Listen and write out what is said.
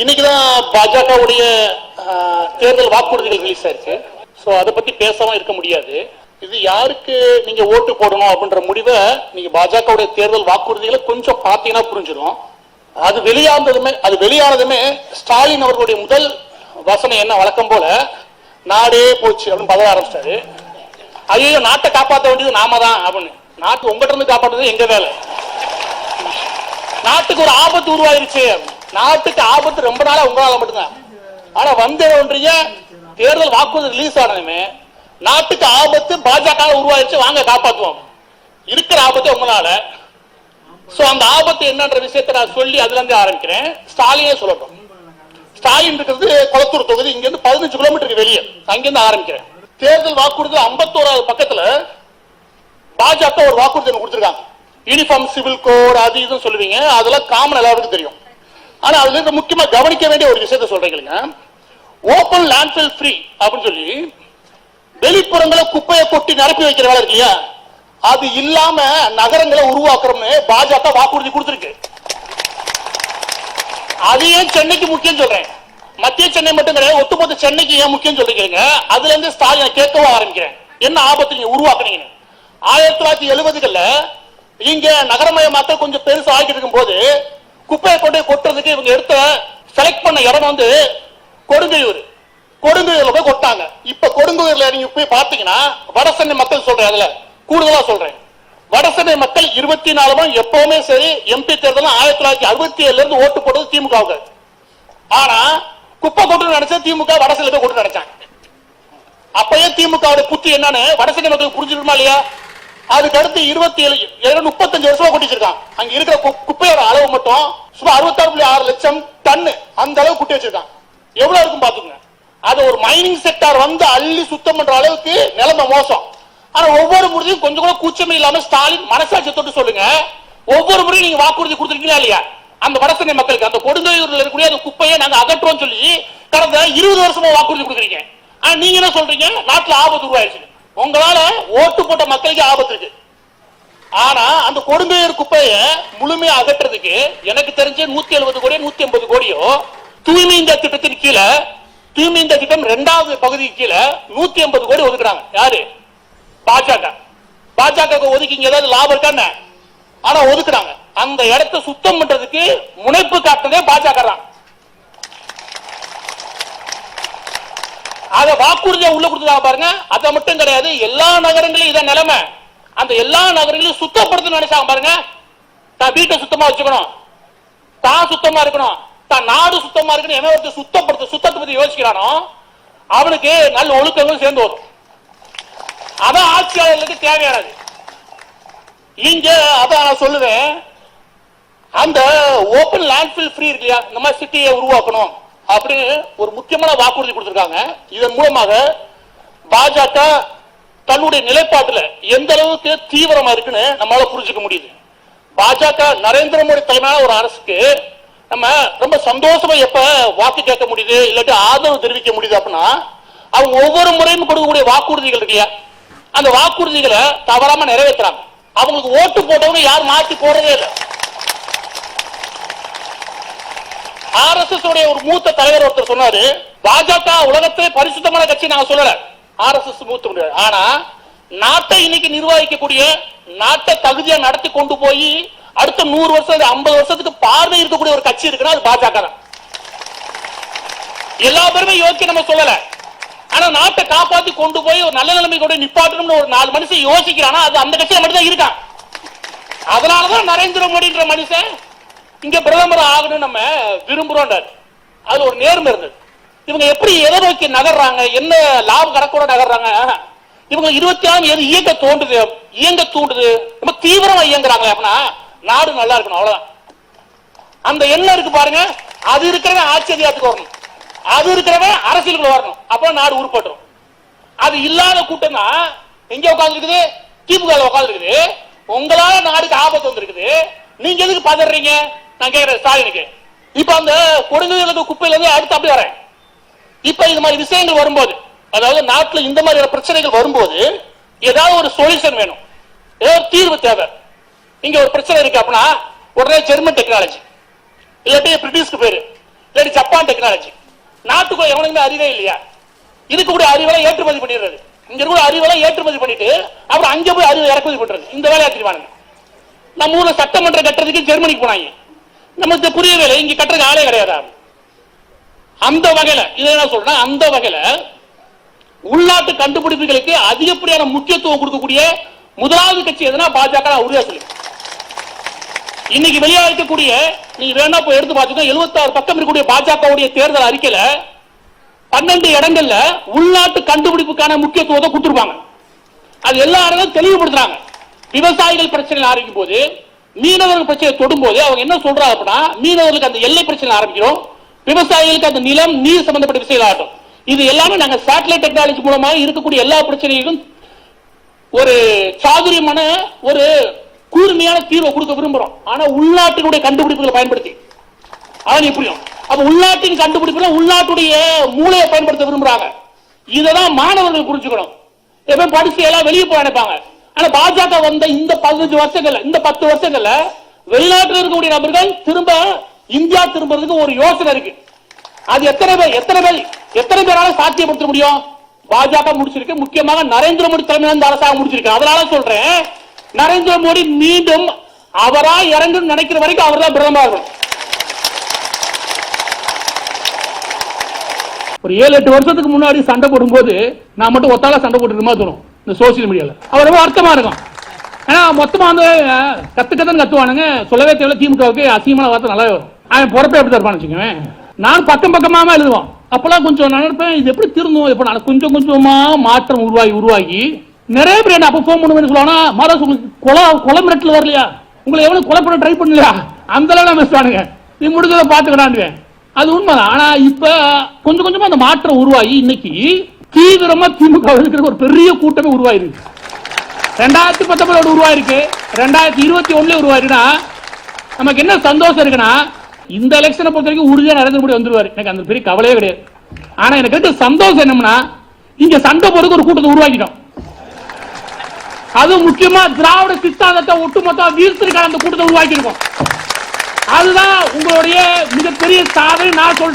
இன்னைக்கு தான் பாஜகவுடைய தேர்தல் வாக்குறுதிகள் ரிலீஸ் ஆயிருக்கு. ஸோ அதை பத்தி பேசாம இருக்க முடியாது. இது யாருக்கு நீங்க ஓட்டு போடணும் அப்படின்ற முடிவை நீங்க பாஜகவுடைய தேர்தல் வாக்குறுதிகளை கொஞ்சம் பார்த்தீங்கன்னா புரிஞ்சிடும் அது வெளியானதுமே அது வெளியானதுமே ஸ்டாலின் அவர்களுடைய முதல் வசனம் என்ன வழக்கம் போல நாடே போச்சு அப்படின்னு பதவ ஆரம்பிச்சிட்டாரு. ஐயோ நாட்டை காப்பாற்ற வேண்டியது நாம தான் அப்படின்னு. நாட்டு உங்கள்கிட்ட இருந்து காப்பாற்றுறது எங்க வேலை? நாட்டுக்கு ஒரு ஆபத்து உருவாயிருச்சு நாட்டுக்கு ஆபத்து ரொம்ப நாளா உங்களால மட்டும்தான். ஆனா வந்த ஒன்றிய தேர்தல் வாக்குறுதி ரிலீஸ் ஆனதுமே நாட்டுக்கு ஆபத்து பாஜக உருவாயிருச்சு வாங்க காப்பாத்துவோம். இருக்கிற ஆபத்து உங்களால. சோ அந்த ஆபத்து என்னன்ற விஷயத்தை நான் சொல்லி அதுல இருந்து ஆரம்பிக்கிறேன். ஸ்டாலினே சொல்லட்டும். ஸ்டாலின் இருக்கிறது கொளத்தூர் தொகுதி இங்க இருந்து பதினஞ்சு கிலோமீட்டருக்கு வெளியே. அங்கிருந்து ஆரம்பிக்கிறேன். தேர்தல் வாக்குறுதி ஐம்பத்தோராவது பக்கத்துல பாஜக ஒரு வாக்குறுதி கொடுத்துருக்காங்க. யூனிஃபார்ம் சிவில் கோட் அது இதுன்னு சொல்லுவீங்க. அதெல்லாம் காமன் எல்லாருக்கும் தெரியும். ஆனா அதுல இருந்து முக்கியமா கவனிக்க வேண்டிய ஒரு விஷயத்த சொல்றீங்க ஓப்பன் லேண்ட்ஃபில் ஃப்ரீ அப்படின்னு சொல்லி வெளிப்புறங்களை குப்பையை கொட்டி நிரப்பி வைக்கிற வேலை இருக்கு இல்லையா? அது இல்லாம நகரங்களை உருவாக்குறோம்னு பாஜக வாக்குறுதி கொடுத்துருக்கு. அதையே சென்னைக்கு முக்கியம் சொல்றேன். மத்திய சென்னை மட்டும் கிடையாது ஒட்டுமொத்த சென்னைக்கு ஏன் முக்கியம் சொல்றீங்க அதுல இருந்து ஸ்டாலின் கேட்கவும் ஆரம்பிக்கிறேன். என்ன ஆபத்து நீங்க உருவாக்குனீங்க ஆயிரத்தி தொள்ளாயிரத்தி எழுபதுகள்ல இங்க நகரமயமாக்கல் கொஞ்சம் பெருசா ஆகிட்டு இருக்கும் போது குப்பையை கொண்டு கொட்டுறதுக்கு இவங்க எடுத்த செலக்ட் பண்ண இடம் வந்து கொடுங்கையூர். கொடுங்கையூர்ல போய் கொட்டாங்க. இப்ப கொடுங்கையூர்ல நீங்க போய் பாத்தீங்கன்னா வடசென்னை மக்கள் சொல்றேன் அதுல. கூடுதலா சொல்றேன். வடசென்னை மக்கள் இருபத்தி நாலு எப்பவுமே சரி எம்பி தேர்தல் ஆயிரத்தி தொள்ளாயிரத்தி அறுபத்தி ஏழுல இருந்து ஓட்டு போட்டது திமுகவுக்கு. ஆனா குப்பை கொட்டு நினைச்சா திமுக வடசென்னை போய் கொட்டு நினைச்சாங்க. அப்பயே திமுக புத்தி என்னன்னு வடசென்னை மக்களுக்கு புரிஞ்சிருமா இல்லையா? அதுக்கு அடுத்து இருபத்தி ஏழு ஏழு முப்பத்தஞ்சு வருஷமா கொட்டி வச்சிருக்கான் அங்க இருக்கிற கு- குப்பையோட அளவு மட்டும் சுமார் அறுபத்தாறு புள்ளி ஆறு லட்சம் டன்னு அந்த அளவு குட்டி வச்சிருக்கான். எவ்வளவு இருக்கும் பாத்துங்க அது ஒரு மைனிங் செக்டார் வந்து அள்ளி சுத்தம் பண்ற அளவுக்கு நிலைமை மோசம். ஆனா ஒவ்வொரு முறையும் கொஞ்சம் கூட கூச்சமே இல்லாம ஸ்டாலின் மனசாட்சி தொட்டு சொல்லுங்க. ஒவ்வொரு முறையும் நீங்க வாக்குறுதி கொடுத்துருக்கீங்களா இல்லையா? அந்த வடசென்னை மக்களுக்கு அந்த கொடுங்கையூர்ல இருக்கக்கூடிய அந்த குப்பையை நாங்க அகற்றோம் சொல்லி கடந்த இருபது வருஷமா வாக்குறுதி கொடுக்குறீங்க. ஆனா நீங்க என்ன சொல்றீங்க? நாட்டுல ஆபத்து உருவாயிருச்சு உங்களால ஓட்டு போட்ட மக்களுக்கு ஆபத்து இருக்கு. ஆனா அந்த கொடுங்கையூர் குப்பையை முழுமையா அகற்றுறதுக்கு எனக்கு தெரிஞ்ச நூத்தி எழுபது கோடியோ நூத்தி ஐம்பது கோடியோ தூய்மை இந்த திட்டத்தின் கீழே தூய்மை இந்த திட்டம் இரண்டாவது பகுதிக்கு கீழே நூத்தி ஐம்பது கோடி ஒதுக்குறாங்க. யாரு? பாஜக. பாஜக ஒதுக்கிங்க ஏதாவது லாபம் இருக்கா ஆனா ஒதுக்குறாங்க. அந்த இடத்தை சுத்தம் பண்றதுக்கு முனைப்பு காட்டுனதே பாஜக தான். அத வாக்குறுதியை உள்ள கொடுத்துருக்காங்க பாருங்க. அது மட்டும் கிடையாது எல்லா நகரங்களையும் இதான் நிலைமை. அந்த எல்லா நகரங்களையும் சுத்தப்படுத்தணும்னு நினைச்சாங்க பாருங்க. தான் வீட்டை சுத்தமா வச்சுக்கணும். தான் சுத்தமா இருக்கணும். தான் நாடு சுத்தமா இருக்கணும். எவன் ஒருத்தர் சுத்தப்படுத்த சுத்தத்தை பத்தி யோசிக்கிறானோ அவனுக்கு நல்ல ஒழுக்கங்களும் சேர்ந்து வரும். அதான் ஆட்சியாளர்களுக்கு தேவையானது. இங்க அதான் நான் சொல்லுவேன். அந்த ஓபன் லேண்ட்ஃபில் ஃப்ரீ இருக்கு இல்லையா இந்த மாதிரி சிட்டியை உருவாக்கணும். அப்படின்னு ஒரு முக்கியமான வாக்குறுதி கொடுத்திருக்காங்க. இதன் மூலமாக பாஜக தன்னுடைய நிலைப்பாட்டுல எந்த அளவுக்கு தீவிரமா இருக்குன்னு நம்மளால புரிஞ்சுக்க முடியுது. பாஜக நரேந்திர மோடி தலைமையான ஒரு அரசுக்கு நம்ம ரொம்ப சந்தோஷமா எப்ப வாக்கு கேட்க முடியுது இல்லாட்டி ஆதரவு தெரிவிக்க முடியுது அப்படின்னா அவங்க ஒவ்வொரு முறையும் கொடுக்கக்கூடிய வாக்குறுதிகள் இருக்கு இல்லையா? அந்த வாக்குறுதிகளை தவறாம நிறைவேற்றுறாங்க அவங்களுக்கு ஓட்டு போட்டவங்க யார் மாற்றி போறதே இல்லை. ஆர்எஸ்எஸ் உடைய ஒரு மூத்த தலைவர் ஒருத்தர் சொன்னாரு பாஜக உலகத்திலே பரிசுத்தமான கட்சி நான் சொல்லல. ஆர்எஸ்எஸ் மூத்த முடியாது ஆனா நாட்டை இன்னைக்கு நிர்வகிக்கக்கூடிய நாட்டை தகுதியா நடத்தி கொண்டு போய் அடுத்த நூறு வருஷம் ஐம்பது வருஷத்துக்கு பார்வை இருக்கக்கூடிய ஒரு கட்சி இருக்குன்னா அது பாஜக தான். எல்லா பேருமே யோசிக்க நம்ம சொல்லல. ஆனா நாட்டை காப்பாத்தி கொண்டு போய் ஒரு நல்ல நிலைமை கூட நிப்பாட்டணும்னு ஒரு நாலு மனுஷன் யோசிக்கிறானா அது அந்த கட்சியில மட்டும்தான் இருக்கான். அதனாலதான் நரேந்திர மோடின்ற மனுஷன் இங்க பிரதமர் ஆகணும் நம்ம விரும்புறோம் அது ஒரு நேர்மை இருந்தது. இவங்க எப்படி எதை நோக்கி நகர்றாங்க? என்ன லாபம் கணக்கோட நகர்றாங்க? இவங்க இருபத்தி ஆறு எது இயக்க தோண்டுது இயங்க தூண்டுது? ரொம்ப தீவிரமா இயங்குறாங்க அப்படின்னா நாடு நல்லா இருக்கணும் அவ்வளவுதான். அந்த எண்ணம் இருக்கு பாருங்க. அது இருக்கிறவன் ஆட்சி அதிகாரத்துக்கு வரணும். அது இருக்கிறவன் அரசியலுக்குள்ள வரணும். அப்ப நாடு உருப்பட்டுரும். அது இல்லாத கூட்டம் தான் எங்க உட்கார்ந்து திமுக உட்கார்ந்து இருக்குது உங்களால நாடுக்கு ஆபத்து வந்திருக்குது. நீங்க எதுக்கு பதறீங்க? நான் கேட்கிறேன் ஸ்டாலினுக்கு இப்ப அந்த கொடுங்கையில குப்பையில இருந்து அடுத்து அப்படி வரேன். இப்ப இந்த மாதிரி விஷயங்கள் வரும்போது அதாவது நாட்டுல இந்த மாதிரியான பிரச்சனைகள் வரும்போது ஏதாவது ஒரு சொல்யூஷன் வேணும். ஏதோ ஒரு தீர்வு தேவை. இங்க ஒரு பிரச்சனை இருக்கு அப்படின்னா உடனே ஜெர்மன் டெக்னாலஜி இல்லாட்டி பிரிட்டிஷ்க்கு பேரு. இல்லாட்டி ஜப்பான் டெக்னாலஜி நாட்டுக்குள்ள எவனுக்குமே அறிவே இல்லையா? இதுக்கு கூட அறிவெல்லாம் ஏற்றுமதி பண்ணிடுறது. இங்க கூட அறிவெல்லாம் ஏற்றுமதி பண்ணிட்டு அப்புறம் அங்க போய் அறிவை இறக்குமதி பண்றது. இந்த வேலையை தெரியுமானுங்க நம்ம ஊர்ல சட்டமன்றம் கட்டுறதுக்கு ஜெர்மனிக்கு போனாங்க. நமக்கு புரிய வேலை இங்க கட்டுறதுக்கு ஆளே கிடையாது? அந்த வகையில இதை என்ன சொல்றேன் அந்த வகையில உள்நாட்டு கண்டுபிடிப்புகளுக்கு அதிகப்படியான முக்கியத்துவம் கொடுக்கக்கூடிய முதலாவது கட்சி எதுனா பாஜக நான் உறுதியா சொல்லி இன்னைக்கு வெளியாக இருக்கக்கூடிய நீங்க வேணா போய் எடுத்து பாத்துக்கோ 76 பக்கம் இருக்கக்கூடிய பாஜகவுடைய தேர்தல் அறிக்கையில பன்னெண்டு இடங்கள்ல உள்நாட்டு கண்டுபிடிப்புக்கான முக்கியத்துவத்தை கொடுத்துருப்பாங்க. அது எல்லா இடங்களும் தெளிவுபடுத்துறாங்க. விவசாயிகள் பிரச்சனை ஆரம்பிக்கும் போது மீனவர்கள் பிரச்சனை தொடும் போது அவங்க என்ன சொல்றாங்க அப்படின்னா மீனவர்களுக்கு அந்த எல்லை பிரச்சனை ஆரம்பிக்கிறோம். விவசாயிகளுக்கு அந்த நிலம் நீர் சம்பந்தப்பட்ட விஷயங்கள் ஆகட்டும். இது எல்லாமே நாங்க சேட்டலைட் டெக்னாலஜி மூலமாக இருக்கக்கூடிய எல்லா பிரச்சனைகளும் ஒரு சாதுரியமான ஒரு கூர்மையான தீர்வை கொடுக்க விரும்புறோம். ஆனா உள்நாட்டினுடைய கண்டுபிடிப்புகளை பயன்படுத்தி. அவன் எப்படியும் அப்ப உள்நாட்டின் கண்டுபிடிப்புல உள்நாட்டுடைய மூளையை பயன்படுத்த விரும்புறாங்க. இததான் மாணவர்கள் புரிஞ்சுக்கணும். எப்ப படிச்சு எல்லாம் வெளியே போய் நினைப்பாங்க. ஆனா பாஜக வந்த இந்த பதினஞ்சு வருஷங்கள்ல இந்த பத்து வருஷங்கள்ல வெளிநாட்டில் இருக்கக்கூடிய நபர்கள் திரும்ப இந்தியா திரும்புறதுக்கு ஒரு யோசனை இருக்கு. அது எத்தனை பேர் எத்தனை பேர் எத்தனை பேரால சாத்தியப்படுத்த முடியும்? பாஜக முடிச்சிருக்கு. முக்கியமாக நரேந்திர மோடி தலைமையில இந்த அரசாங்கம் முடிச்சிருக்கு. அதனால சொல்றேன் நரேந்திர மோடி மீண்டும் அவரா இறங்கும் நினைக்கிற வரைக்கும் அவர் தான் பிரதமர் ஒரு ஏழு எட்டு வருஷத்துக்கு முன்னாடி சண்டை போடும்போது நான் மட்டும் ஒத்தால சண்டை போட்டுருக்க மாதிரி தோணும். இந்த சோசியல் மீடியாவில் அவர் ரொம்ப அர்த்தமாக இருக்கும். ஏன்னா மொத்தமாக வந்து கற்று கத்துக்கத்தான் கத்துவானுங்க. சொல்லவே தேவையில்ல திமுகவுக்கு அசிங்கமான வார்த்தை நல்லாவே வரும். அவன் பொறப்பே எப்படி தருப்பான்னு வச்சுக்கோங்க நான் பக்கம் பக்கமாக எழுதுவோம். அப்போல்லாம் கொஞ்சம் நினைப்பேன் இது எப்படி திருந்தும்? இப்போ நான் கொஞ்சம் கொஞ்சமாக மாற்றம் உருவாகி உருவாகி நிறைய பேர் என்ன அப்போ ஃபோன் பண்ணுவேன்னு சொல்லுவானா மாதா உங்களுக்கு கொலை கொலை மிரட்டில் வரலையா? உங்களை எவ்வளோ கொலை பண்ண ட்ரை பண்ணலையா? அந்த அளவு பேசுவானுங்க நீ முடிஞ்சதை பாத்துக்கடாண்டுவேன் அது உண்மைதான். ஆனால் இப்போ கொஞ்சம் கொஞ்சமாக அந்த மாற்றம் உருவாகி இன்னைக்கு தீவிரமா திமுக இருக்கிற ஒரு பெரிய கூட்டமே உருவாயிருக்கு. ரெண்டாயிரத்தி பத்தொன்பதோட உருவாயிருக்கு. ரெண்டாயிரத்தி இருபத்தி ஒண்ணுல உருவாயிருக்குன்னா நமக்கு என்ன சந்தோஷம் இருக்குன்னா இந்த எலெக்ஷனை பொறுத்த வரைக்கும் உறுதியா நரேந்திர மோடி வந்துருவாரு. எனக்கு அந்த பெரிய கவலையே கிடையாது. ஆனா எனக்கு இருக்க சந்தோஷம் என்னம்னா இங்க சண்டை போறதுக்கு ஒரு கூட்டத்தை உருவாக்கிட்டோம். அது முக்கியமா திராவிட சித்தாந்தத்தை ஒட்டுமொத்த வீழ்த்திருக்கான அந்த கூட்டத்தை உருவாக்கி இருக்கோம் அதுதான் உங்களுடைய மிகப்பெரிய சாதனை நான் சொல்றேன்.